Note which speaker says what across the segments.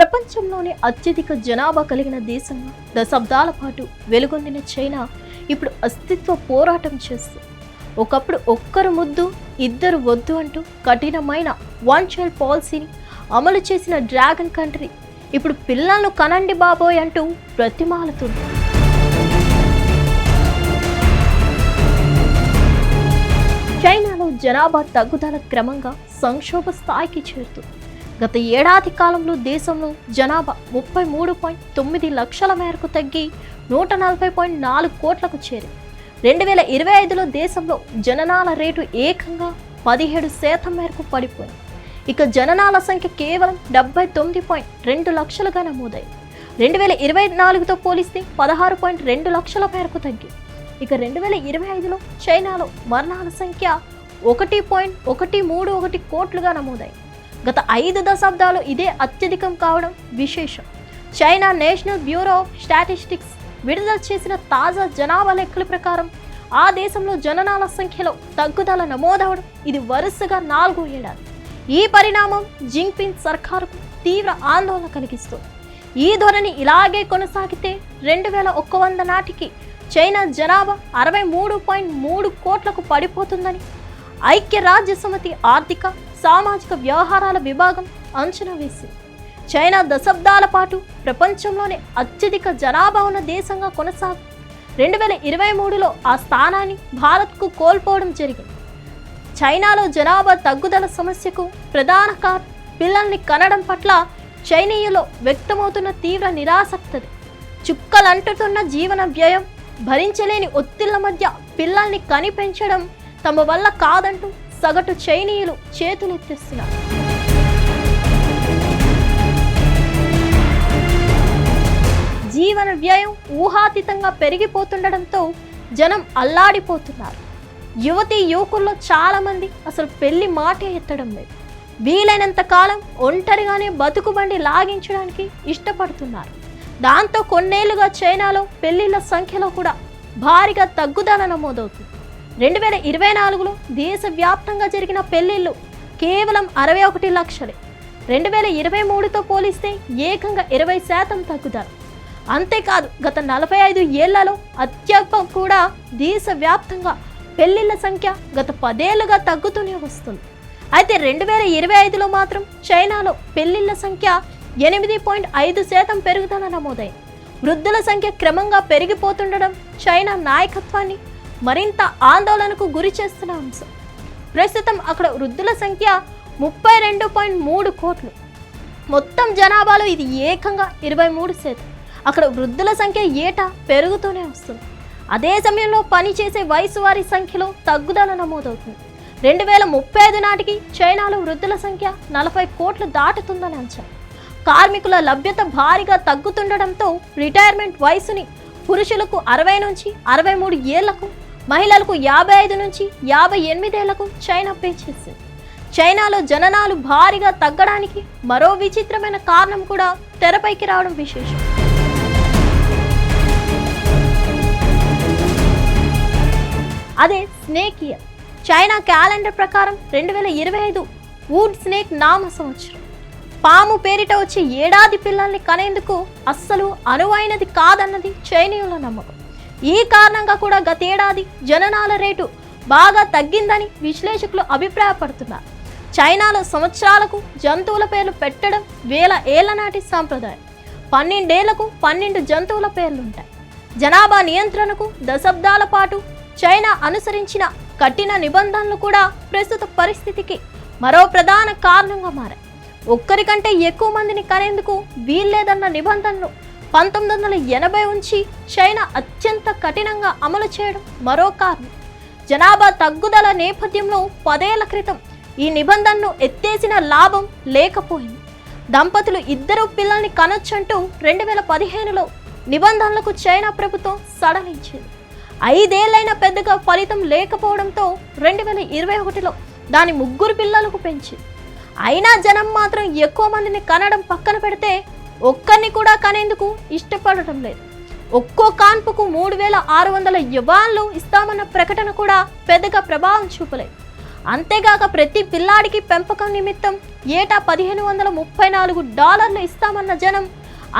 Speaker 1: ప్రపంచంలోనే అత్యధిక జనాభా కలిగిన దేశంగా దశాబ్దాల పాటు వెలుగొందిన చైనా ఇప్పుడు అస్తిత్వ పోరాటం చేస్తూ ఒకప్పుడు ఒక్కరు ముద్దు ఇద్దరు వద్దు అంటూ కఠినమైన వన్ చైల్డ్ పాలసీని అమలు చేసిన డ్రాగన్ కంట్రీ ఇప్పుడు పిల్లలను కనండి బాబోయ్ అంటూ ప్రతిమాలుతుంది చైనాలో జనాభా తగ్గుదల క్రమంగా సంక్షోభ స్థాయికి చేరుతుంది గత ఏడాది కాలంలో దేశంలో జనాభా ముప్పై మూడు పాయింట్ తొమ్మిది లక్షల మేరకు తగ్గి నూట నలభై పాయింట్ నాలుగు కోట్లకు చేరింది. రెండు వేల ఇరవై ఐదులో దేశంలో జననాల రేటు ఏకంగా పదిహేడు శాతం మేరకు పడిపోయింది. ఇక జననాల సంఖ్య కేవలం డెబ్బై తొమ్మిది పాయింట్ రెండు లక్షలుగా నమోదైంది. రెండు వేల ఇరవై నాలుగుతో పోలిస్తే పదహారు పాయింట్ రెండు లక్షల మేరకు తగ్గి ఇక రెండు వేల ఇరవై ఐదులో చైనాలో మరణాల సంఖ్య ఒకటి పాయింట్ ఒకటి మూడు ఒకటి కోట్లుగా నమోదాయి గత ఐదు దశాబ్దాలు ఇదే అత్యధికం కావడం విశేషం. China national bureau of statistics విడుదల చేసిన తాజా జనాభా లెక్కల ప్రకారం ఆ దేశంలో జననాల సంఖ్యలో తగ్గుదల నమోదవడం ఇది వరుసగా నాలుగో ఏడాది. ఈ పరిణామం జింగ్పింగ్ సర్కారుకు తీవ్ర ఆందోళన కలిగిస్తుంది. ఈ ధోరణి ఇలాగే కొనసాగితే రెండు వేల ఒక్క వంద నాటికి చైనా జనాభా అరవై మూడు పాయింట్ మూడు కోట్లకు పడిపోతుందని ఐక్యరాజ్య సమితి ఆర్థిక సామాజిక వ్యవహారాల విభాగం అంచనా వేసింది. చైనా దశాబ్దాల పాటు ప్రపంచంలోనే అత్యధిక జనాభా ఉన్న దేశంగా కొనసాగు రెండు వేల ఇరవై మూడులో ఆ స్థానాన్ని భారత్కు కోల్పోవడం జరిగింది. చైనాలో జనాభా తగ్గుదల సమస్యకు ప్రధాన కారణం పిల్లల్ని కనడం పట్ల చైనీయులో వ్యక్తమవుతున్న తీవ్ర నిరాసక్తది చుక్కలంటుతున్న జీవన వ్యయం భరించలేని ఒత్తిళ్ళ మధ్య పిల్లల్ని కనిపెంచడం తమ వల్ల కాదంటూ సగటు చైనీయులు చేతులెత్తేస్తున్నారు జీవన వ్యయం ఊహాతీతంగా పెరిగిపోతుండడంతో జనం అల్లాడిపోతున్నారు. యువతి యువకుల్లో చాలామంది అసలు పెళ్ళి మాటే ఎత్తడం లేదు. వీలైనంత కాలం ఒంటరిగానే బతుకుబండి లాగించడానికి ఇష్టపడుతున్నారు. దాంతో కొన్నేళ్ళుగా చైనాలో పెళ్ళిళ్ళ సంఖ్యలో కూడా భారీగా తగ్గుదల నమోదవుతుంది. రెండు వేల ఇరవై నాలుగులో దేశవ్యాప్తంగా జరిగిన పెళ్ళిళ్ళు కేవలం అరవై ఒకటి లక్షలే. రెండు వేల ఇరవై మూడుతో పోలిస్తే ఏకంగా ఇరవై శాతం తగ్గుతారు అంతేకాదు గత నలభై ఐదు ఏళ్ళలో అత్యల్పం కూడా దేశవ్యాప్తంగా పెళ్ళిళ్ళ సంఖ్య గత పదేళ్ళుగా తగ్గుతూనే వస్తుంది. అయితే రెండు వేల ఇరవై ఐదులో మాత్రం చైనాలో పెళ్ళిళ్ళ సంఖ్య ఎనిమిది పాయింట్ ఐదు శాతం పెరుగుదల నమోదైంది. వృద్ధుల సంఖ్య క్రమంగా పెరిగిపోతుండడం చైనా నాయకత్వాన్ని మరింత ఆందోళనకు గురి చేస్తున్న అంశం. ప్రస్తుతం అక్కడ వృద్ధుల సంఖ్య ముప్పై రెండు పాయింట్ మూడు కోట్లు. మొత్తం జనాభాలో ఇది ఏకంగా ఇరవై మూడు శాతం. అక్కడ వృద్ధుల సంఖ్య ఏటా పెరుగుతూనే వస్తుంది. అదే సమయంలో పనిచేసే వయసు వారి సంఖ్యలో తగ్గుదల నమోదవుతుంది. రెండు వేల ముప్పై ఐదు నాటికి చైనాలో వృద్ధుల సంఖ్య నలభై కోట్లు దాటుతుందని అంచనా కార్మికుల లభ్యత భారీగా తగ్గుతుండడంతో రిటైర్మెంట్ వయసుని పురుషులకు అరవై నుంచి అరవై మూడు ఏళ్ళకు మహిళలకు యాభై ఐదు నుంచి యాభై ఎనిమిదేళ్ళకు చైనా పెంచేసింది చైనాలో జననాలు భారీగా తగ్గడానికి మరో విచిత్రమైన కారణం కూడా తెరపైకి రావడం విశేషం. అదే స్నేక్ ఇయర్. చైనా క్యాలెండర్ ప్రకారం రెండు వేల ఇరవై ఐదు వుడ్ స్నేక్ నామ సంవత్సరం. పాము పేరిట వచ్చే ఏడాది పిల్లల్ని కనేందుకు అస్సలు అనువైనది కాదన్నది చైనీయుల నమ్మకం. ఈ కారణంగా కూడా గతేడాది జననాల రేటు బాగా తగ్గిందని విశ్లేషకులు అభిప్రాయపడుతున్నారు. చైనాలో సంవత్సరాలకు జంతువుల పేర్లు పెట్టడం వేల ఏళ్ళ నాటి సాంప్రదాయం. పన్నెండేళ్ళకు పన్నెండు జంతువుల పేర్లుంటాయి. జనాభా నియంత్రణకు దశాబ్దాల పాటు చైనా అనుసరించిన కఠిన నిబంధనలు కూడా ప్రస్తుత పరిస్థితికి మరో ప్రధాన కారణంగా మారాయి. ఒక్కరికంటే ఎక్కువ మందిని కనేందుకు వీల్లేదన్న నిబంధనలు పంతొమ్మిది వందల ఎనభై ఉంచి చైనా అత్యంత కఠినంగా అమలు చేయడం మరో కారణం. జనాభా తగ్గుదల నేపథ్యంలో పదేళ్ళ క్రితం ఈ నిబంధనను ఎత్తేసిన లాభం లేకపోయింది. దంపతులు ఇద్దరు పిల్లల్ని కనొచ్చంటూ రెండు వేల పదిహేనులో నిబంధనలకు చైనా ప్రభుత్వం సడలించింది. ఐదేళ్ళైన పెద్దగా ఫలితం లేకపోవడంతో రెండు వేల ఇరవై ఒకటిలో దాని ముగ్గురు పిల్లలకు పెంచింది. అయినా జనం మాత్రం ఎక్కువ మందిని కనడం పక్కన పెడితే ఒక్కరిని కూడా కనేందుకు ఇష్టపడటం లేదు. ఒక్కో కాన్పుకు మూడు వేల ఆరు వందల యువాన్లు ఇస్తామన్న ప్రకటన కూడా పెద్దగా ప్రభావం చూపలేదు. అంతేగాక ప్రతి పిల్లాడికి పెంపకం నిమిత్తం ఏటా పదిహేను వందల ముప్పై నాలుగు డాలర్లు ఇస్తామన్న జనం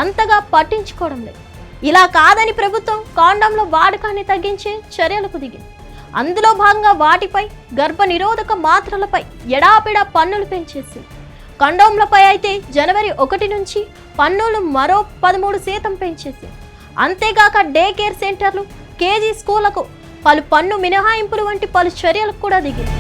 Speaker 1: అంతగా పట్టించుకోవడం లేదు. ఇలా కాదని ప్రభుత్వం కాండంలో వాడకాన్ని తగ్గించే చర్యలకు దిగింది. అందులో భాగంగా వాటిపై గర్భ నిరోధక మాత్రలపై ఎడాపిడా పన్నులు పెంచేసింది. కండోమ్లపై అయితే జనవరి ఒకటి నుంచి పన్నులు మరో పదమూడు శాతం పెంచేసి అంతేగాక డే కేర్ సెంటర్లు కేజీ స్కూళ్ళకు పలు పన్ను మినహాయింపులు వంటి పలు చర్యలకు కూడా దిగింది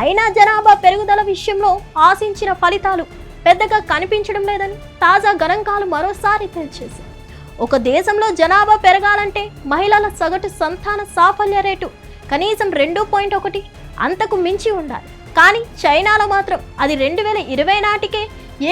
Speaker 1: అయినా జనాభా పెరుగుదల విషయంలో ఆశించిన ఫలితాలు పెద్దగా కనిపించడం లేదని తాజా గణాంకాలు మరోసారి తెలిచేసి ఒక దేశంలో జనాభా పెరగాలంటే మహిళల సగటు సంతాన సాఫల్య రేటు కనీసం రెండు పాయింట్ ఒకటి అంతకు మించి ఉండాలి. కానీ చైనాలో మాత్రం అది రెండు వేల ఇరవై నాటికే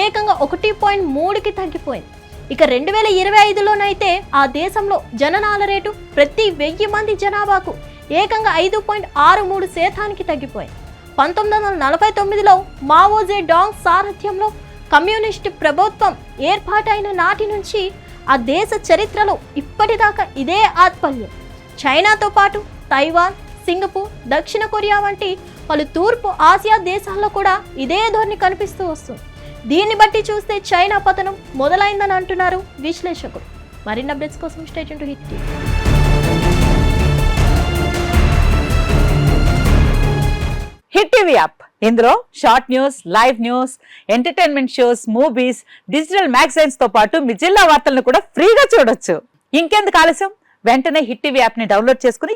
Speaker 1: ఏకంగా ఒకటి పాయింట్ మూడుకి తగ్గిపోయింది. ఇక రెండు వేల ఇరవై ఐదులోనైతే ఆ దేశంలో జననాల రేటు ప్రతి వెయ్యి మంది జనాభాకు ఏకంగా ఐదు పాయింట్ ఆరు మూడు శాతానికి తగ్గిపోయింది. పంతొమ్మిది వందల నలభై తొమ్మిదిలో మావోజే డాంగ్ సారథ్యంలో కమ్యూనిస్టు ప్రభుత్వం ఏర్పాటైన నాటి నుంచి ఆ దేశ చరిత్రలో ఇప్పటిదాకా ఇదే ఆత్మల్యం చైనాతో పాటు తైవాన్ సింగపూర్ దక్షిణ కొరియా వంటి పలు తూర్పు ఆసియా దేశాల్లో కూడా ఇదే ధోరణి కనిపిస్తూ వస్తుంది. దీన్ని బట్టి చూస్తే చైనా పతనం మొదలైందని అంటున్నారు విశ్లేషకులు. మరిన్ని అప్డేట్స్ కోసం state Hit TV.
Speaker 2: Hit TV app. ఇందులో short news live news entertainment shows movies digital మ్యాగజైన్స్తో పాటు మీ జిల్లా వార్తలను కూడా ఫ్రీగా చూడొచ్చు. ఇంకెందుకు ఆలస్యం? వెంటనే హిట్ టీవీ యాప్ని డౌన్లోడ్ చేసుకుని